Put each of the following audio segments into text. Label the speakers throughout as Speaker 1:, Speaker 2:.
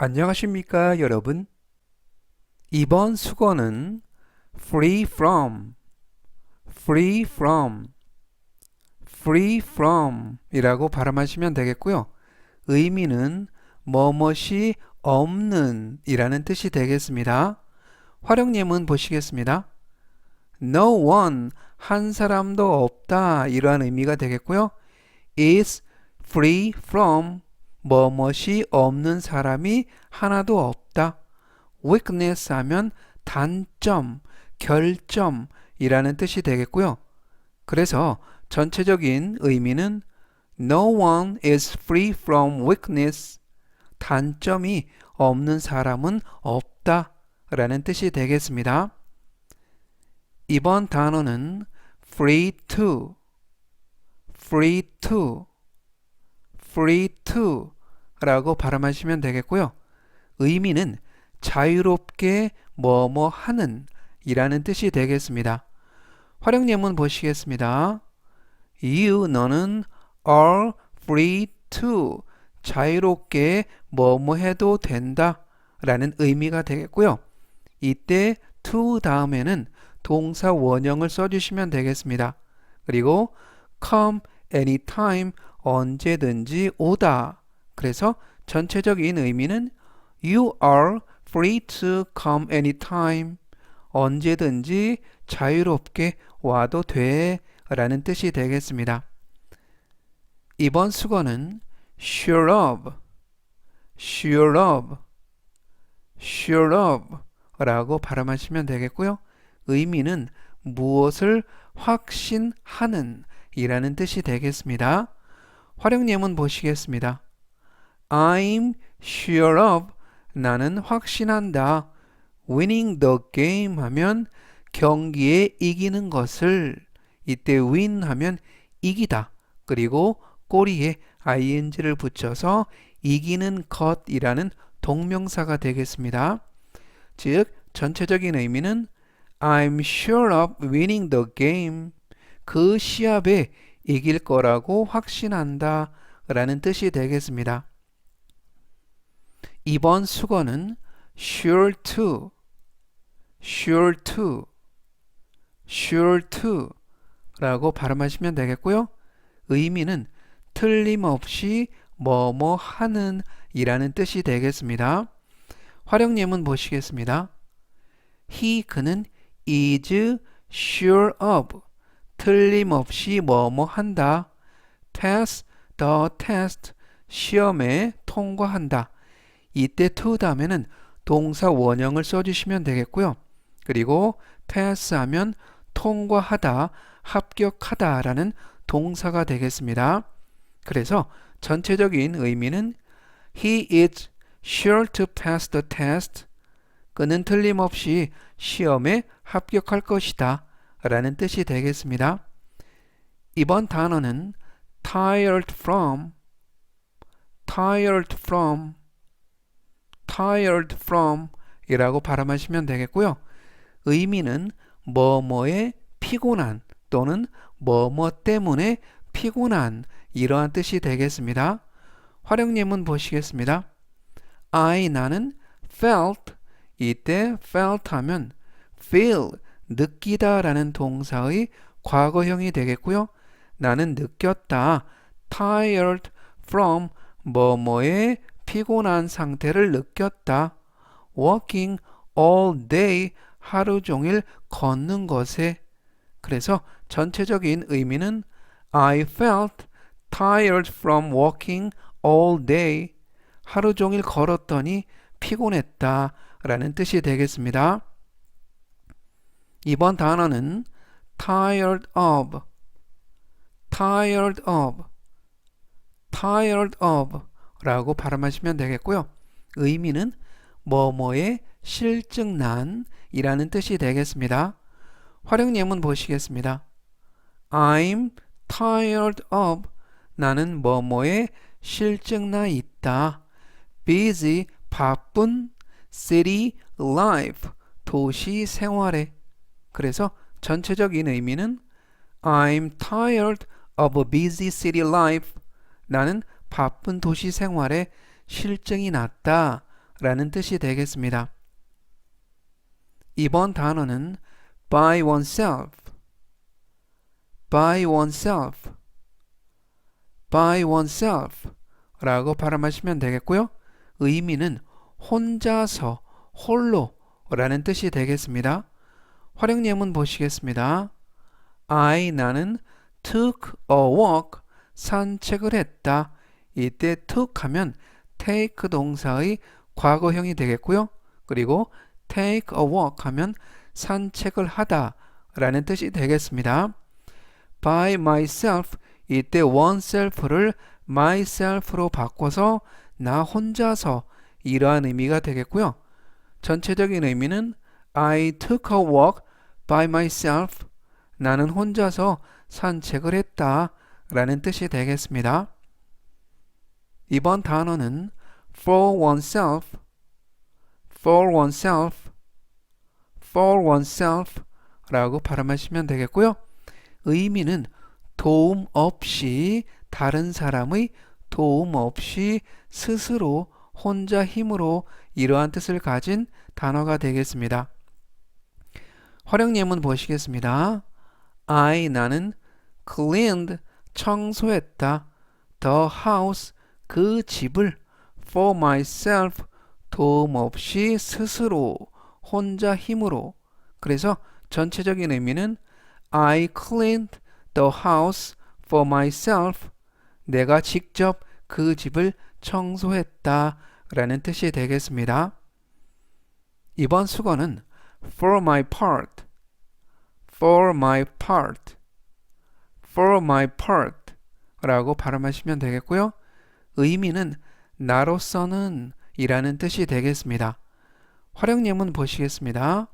Speaker 1: 안녕하십니까, 여러분? 이번 수거는 free from, free from, free from 이라고 발음하시면 되겠고요. 의미는 뭐뭇이 없는 이라는 뜻이 되겠습니다. 활용 예문 보시겠습니다. No one, 한 사람도 없다 이러한 의미가 되겠고요. is free from 뭐뭇이 없는 사람이 하나도 없다. weakness 하면 단점, 결점이라는 뜻이 되겠고요. 그래서 전체적인 의미는 No one is free from weakness. 단점이 없는 사람은 없다. 라는 뜻이 되겠습니다. 이번 단어는 free to, free to, free to 라고 발음하시면 되겠고요. 의미는 자유롭게 뭐뭐 하는 이라는 뜻이 되겠습니다. 활용 예문 보시겠습니다. You, 너는 are free to 자유롭게 뭐뭐 해도 된다 라는 의미가 되겠고요. 이때 to 다음에는 동사 원형을 써주시면 되겠습니다. 그리고 come anytime 언제든지 오다. 그래서 전체적인 의미는 You are free to come anytime. 언제든지 자유롭게 와도 돼. 라는 뜻이 되겠습니다. 이번 수거는 sure of, sure of, sure of 라고 발음하시면 되겠고요. 의미는 무엇을 확신하는 이라는 뜻이 되겠습니다. 활용 예문 보시겠습니다. I'm sure of 나는 확신한다. winning the game 하면 경기에 이기는 것을 이때 win 하면 이기다. 그리고 꼬리에 ing를 붙여서 이기는 것이라는 동명사가 되겠습니다. 즉 전체적인 의미는 I'm sure of winning the game. 그 시합에 이길 거라고 확신한다 라는 뜻이 되겠습니다. 이번 수거는 sure to, sure to, sure to 라고 발음하시면 되겠고요. 의미는 틀림없이 뭐뭐 하는 이라는 뜻이 되겠습니다. 활용 예문 보시겠습니다. he 그는 is sure of 틀림없이 뭐뭐 한다. pass the test 시험에 통과한다. 이때 to 다음에는 동사 원형을 써주시면 되겠고요. 그리고 pass 하면 통과하다, 합격하다 라는 동사가 되겠습니다. 그래서 전체적인 의미는 He is sure to pass the test. 그는 틀림없이 시험에 합격할 것이다. 라는 뜻이 되겠습니다. 이번 단어는 tired from, tired from, tired from 이라고 발음하시면 되겠고요. 의미는 뭐뭐에 피곤한 또는 뭐뭐 때문에 피곤한 이러한 뜻이 되겠습니다. 활용 예문 보시겠습니다. I 나는 felt 이때 felt 하면 feel 느끼다 라는 동사의 과거형이 되겠고요. 나는 느꼈다 tired from 뭐뭐에 피곤한 상태를 느꼈다. walking all day 하루 종일 걷는 것에 그래서 전체적인 의미는 I felt tired from walking all day. 하루 종일 걸었더니 피곤했다 라는 뜻이 되겠습니다. 이번 단어는 tired of, tired of, tired of 라고 발음하시면 되겠고요. 의미는 뭐뭐에 실증난 이라는 뜻이 되겠습니다. 활용 예문 보시겠습니다. I'm tired of 나는 뭐뭐에 실증나 있다. busy 바쁜 city life 도시 생활에 그래서 전체적인 의미는 I'm tired of a busy city life 나는 바쁜 도시 생활에 실증이 났다 라는 뜻이 되겠습니다. 이번 단어는 by oneself, by oneself, by oneself 라고 발음하시면 되겠고요. 의미는 혼자서, 홀로 라는 뜻이 되겠습니다. 활용 예문 보시겠습니다. I 나는 took a walk 산책을 했다. 이때 took 하면 take 동사의 과거형이 되겠고요. 그리고 take a walk 하면 산책을 하다 라는 뜻이 되겠습니다. by myself 이때 oneself를 myself로 바꿔서 나 혼자서 이러한 의미가 되겠고요. 전체적인 의미는 I took a walk by myself. 나는 혼자서 산책을 했다. 라는 뜻이 되겠습니다. 이번 단어는 for oneself, for oneself, for oneself 라고 발음하시면 되겠고요. 의미는 도움 없이 다른 사람의 도움 없이 스스로 혼자 힘으로 이러한 뜻을 가진 단어가 되겠습니다. 활용 예문 보시겠습니다. I 나는 cleaned 청소했다. the house 그 집을 for myself 도움 없이 스스로 혼자 힘으로 그래서 전체적인 의미는 I cleaned the house for myself 내가 직접 그 집을 청소했다 라는 뜻이 되겠습니다. 이번 수거는 for my part, for my part, for my part 라고 발음하시면 되겠고요. 의미는 나로서는 이라는 뜻이 되겠습니다. 활용 예문 보시겠습니다.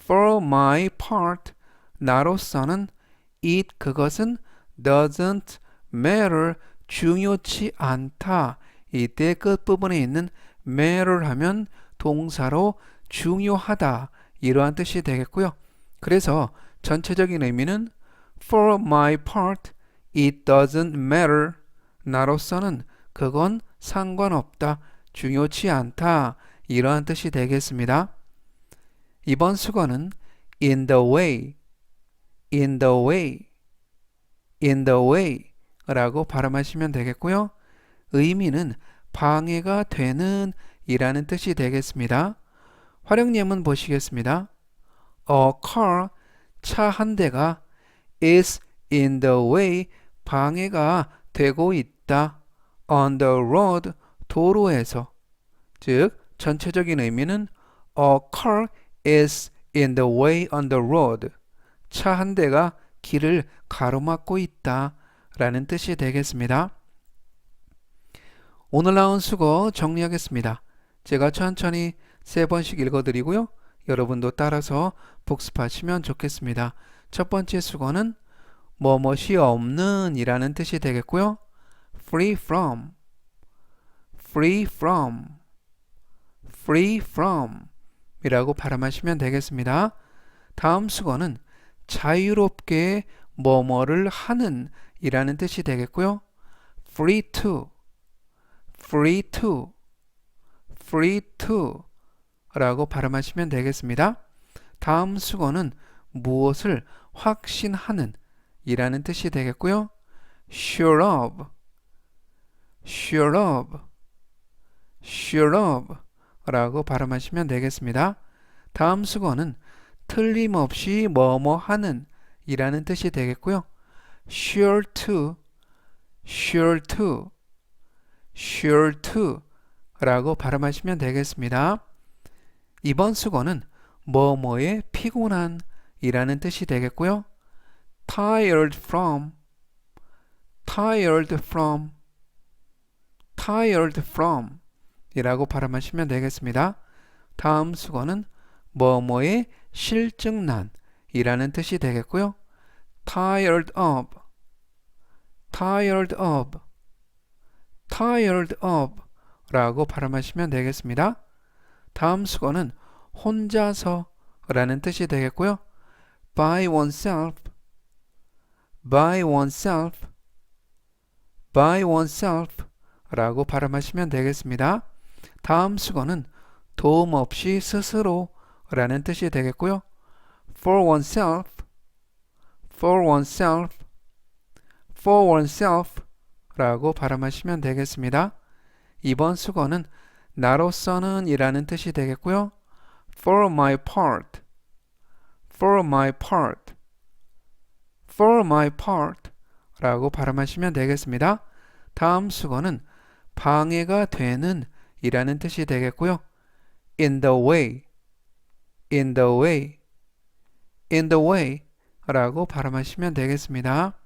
Speaker 1: For my part, 나로서는 it 그것은 doesn't matter 중요치 않다. 이때 끝부분에 있는 matter 하면 동사로 중요하다 이러한 뜻이 되겠고요. 그래서 전체적인 의미는 for my part it doesn't matter 나로서는 그건 상관없다 중요치 않다 이러한 뜻이 되겠습니다. 이번 수거는 in the way in the way in the way 라고 발음하시면 되겠고요. 의미는 방해가 되는 이라는 뜻이 되겠습니다. 활용 예문 보시겠습니다. A car, 차 한 대가 is in the way, 방해가 되고 있다. on the road, 도로에서. 즉, 전체적인 의미는 A car is in the way on the road. 차 한 대가 길을 가로막고 있다. 라는 뜻이 되겠습니다. 오늘 나온 수거 정리하겠습니다. 제가 천천히 세 번씩 읽어드리고요. 여러분도 따라서 복습하시면 좋겠습니다. 첫 번째 수거는 뭐뭇이 없는 이라는 뜻이 되겠고요. free from, free from, free from 이라고 발음하시면 되겠습니다. 다음 수거는 자유롭게 뭐뭐를 하는 이라는 뜻이 되겠고요. free to, free to, free to 라고 발음하시면 되겠습니다. 다음 수거는 무엇을 확신하는 이라는 뜻이 되겠고요. sure of, sure of, sure of 라고 발음하시면 되겠습니다. 다음 수거는 틀림없이 뭐뭐 하는 이라는 뜻이 되겠고요. sure to, sure to, sure to 라고 발음하시면 되겠습니다. 이번 수거는 뭐뭐에 피곤한 이라는 뜻이 되겠고요. tired from, tired from, tired from 이라고 발음하시면 되겠습니다. 다음 수거는 뭐뭐에 실증난 이라는 뜻이 되겠고요. tired of, tired of, tired of 라고 발음하시면 되겠습니다. 다음 수거는 혼자서 라는 뜻이 되겠고요. by oneself, by oneself, by oneself 라고 발음하시면 되겠습니다. 다음 수거는 도움 없이 스스로 라는 뜻이 되겠고요. for oneself, for oneself, for oneself 라고 발음하시면 되겠습니다. 이번 수거는 나로서는 이라는 뜻이 되겠고요. for my part, for my part, for my part 라고 발음하시면 되겠습니다. 다음 수거는 방해가 되는 이라는 뜻이 되겠고요. in the way, in the way, in the way 라고 발음하시면 되겠습니다.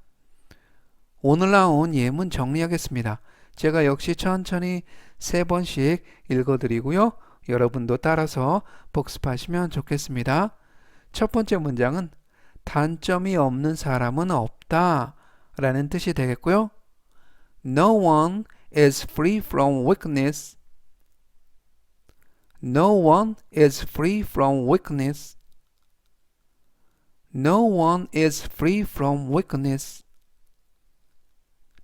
Speaker 1: 오늘 나온 예문 정리하겠습니다. 제가 역시 천천히 세 번씩 읽어드리고요. 여러분도 따라서 복습하시면 좋겠습니다. 첫 번째 문장은 단점이 없는 사람은 없다 라는 뜻이 되겠고요. No one is free from weakness. No one is free from weakness. No one is free from weakness.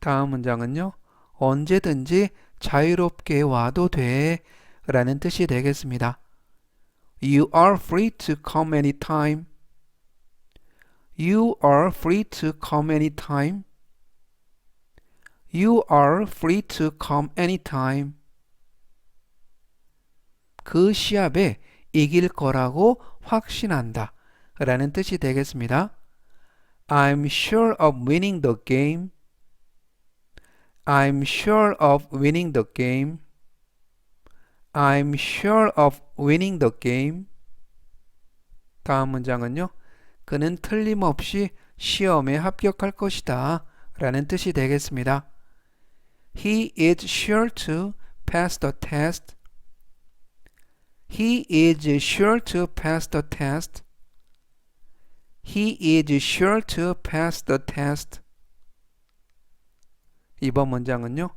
Speaker 1: 다음 문장은요. 언제든지 자유롭게 와도 돼 라는 뜻이 되겠습니다. You are free to come anytime. You are free to come anytime. You are free to come anytime. 그 시합에 이길 거라고 확신한다. 라는 뜻이 되겠습니다. I'm sure of winning the game. I'm sure of winning the game. I'm sure of winning the game. 다음 문장은요. 그는 틀림없이 시험에 합격할 것이다. 라는 뜻이 되겠습니다. He is sure to pass the test. He is sure to pass the test. He is sure to pass the test. 이번 문장은요.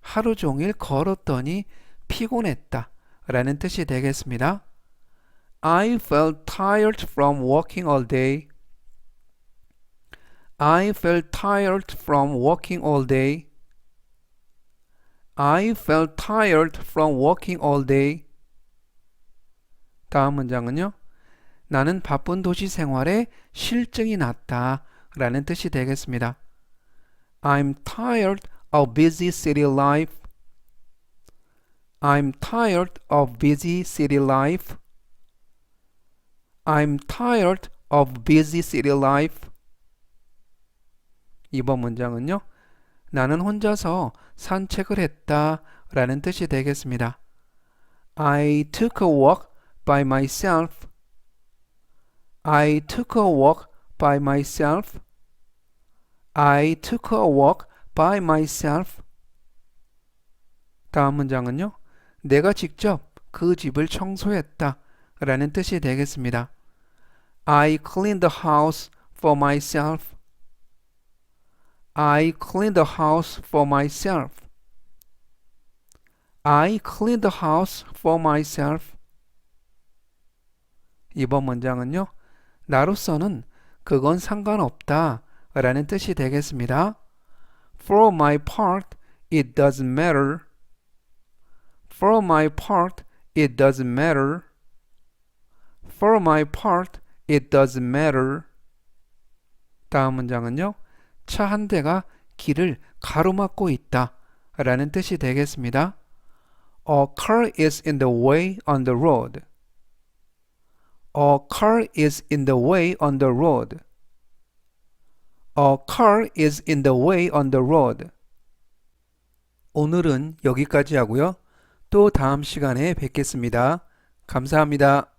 Speaker 1: 하루 종일 걸었더니 피곤했다. 라는 뜻이 되겠습니다. I felt tired from walking all day. I felt tired from walking all day. I felt tired from walking all day. 다음 문장은요. 나는 바쁜 도시 생활에 실증이 났다. 라는 뜻이 되겠습니다. I'm tired of busy city life. I'm tired of busy city life. I'm tired of busy city life. 이번 문장은요. 나는 혼자서 산책을 했다 라는 뜻이 되겠습니다. I took a walk by myself. I took a walk by myself. I took a walk by myself. 다음 문장은요. 내가 직접 그 집을 청소했다 라는 뜻이 되겠습니다. I cleaned the house for myself. I cleaned the house for myself. I cleaned the house for myself. 이번 문장은요. 나로서는 그건 상관없다 라는 뜻이 되겠습니다. For my part, it doesn't matter. For my part, it doesn't matter. For my part, it doesn't matter. 다음 문장은요. 차 한 대가 길을 가로막고 있다 라는 뜻이 되겠습니다. A car is in the way on the road. A car is in the way on the road. A car is in the way on the road. 오늘은 여기까지 하고요. 또 다음 시간에 뵙겠습니다. 감사합니다.